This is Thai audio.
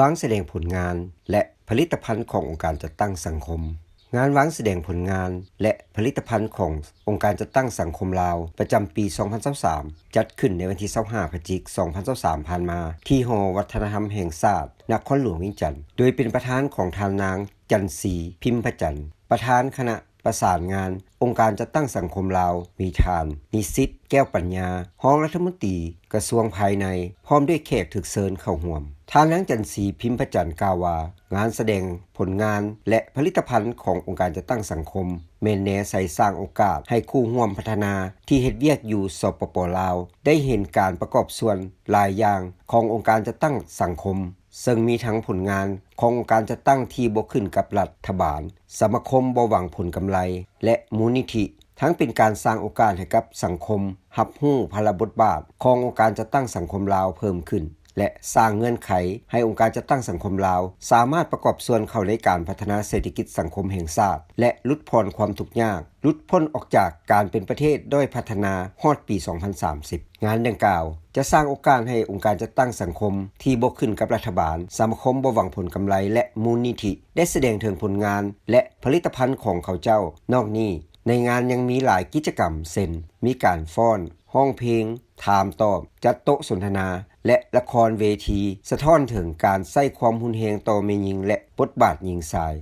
วางแสดงผลงานและผลิตภัณฑ์ขององค์การจัดตั้งสังคม งานวางแสดงผลงานและผลิตภัณฑ์ขององค์การจัดตั้งสังคมลาว ประจำปี 2023 จัดขึ้นในวันที่25พฤศจิกายน2023ผ่านมา ที่หอวัฒนธรรมแห่งชาตินครหลวงวิงจันทน์โดยเป็นประธานของทานนางจันสีพิมพจันทร์ประธานคณะ ประสานงาน องค์การจัดตั้งสังคมลาว มีทาน นิสิต แก้วปัญญา ห้องรัฐมนตรี กระทรวงภายใน พร้อมด้วยแขกถึกเซิญเข้าห่วม ทานนางจันสีพิมพ์พระจันทร์กาวา งานแสดงผลงาน และผลิตภัณฑ์ขององค์การจัดตั้งสังคมแม่นแนใส่สร้างโอกาสให้คู่ร่วมพัฒนา ที่เฮ็ดเวียกอยู่สปปลาว ได้เห็นการประกอบส่วนหลายอย่างขององค์การจัดตั้งสังคม ซึ่งมีทั้งผลงานขององค์การจะตั้งที่บ่ขึ้นกับรัฐบาล สมาคมบ่หวังผลกำไร และมูลนิธิ ทั้งเป็นการสร้างโอกาสให้กับสังคมหับหู้พลบทบาทขององค์การจะตั้งสังคมลาวเพิ่มขึ้น และสร้างเงื่อนไข ให้องค์การจัดตั้งสังคมลาว สามารถประกอบส่วนเข้าในการพัฒนาเศรษฐกิจสังคมแห่งชาติและลดพรความทุกข์ยากลุดพ้นออกจากการเป็นประเทศด้อยพัฒนาฮอดปี 2030 งานดังกล่าว จะสร้างโอกาสให้องค์การจัดตั้งสังคม ที่บ่ขึ้นกับรัฐบาลสมาคมบ่หวังผลกำไรและมูลนิธิ ได้แสดงถึงผลงาน และผลิตภัณฑ์ของเขาเจ้า นอกนี้ ในงานยังมีหลายกิจกรรมเช่นมีการฟ้อน ห้องเพลง ถามตอบ จัดโต๊ะสนทนา และละครเวที สะท้อนถึงการใส่ความหุนเหงต่อเมยิง และบทบาทหญิงชาย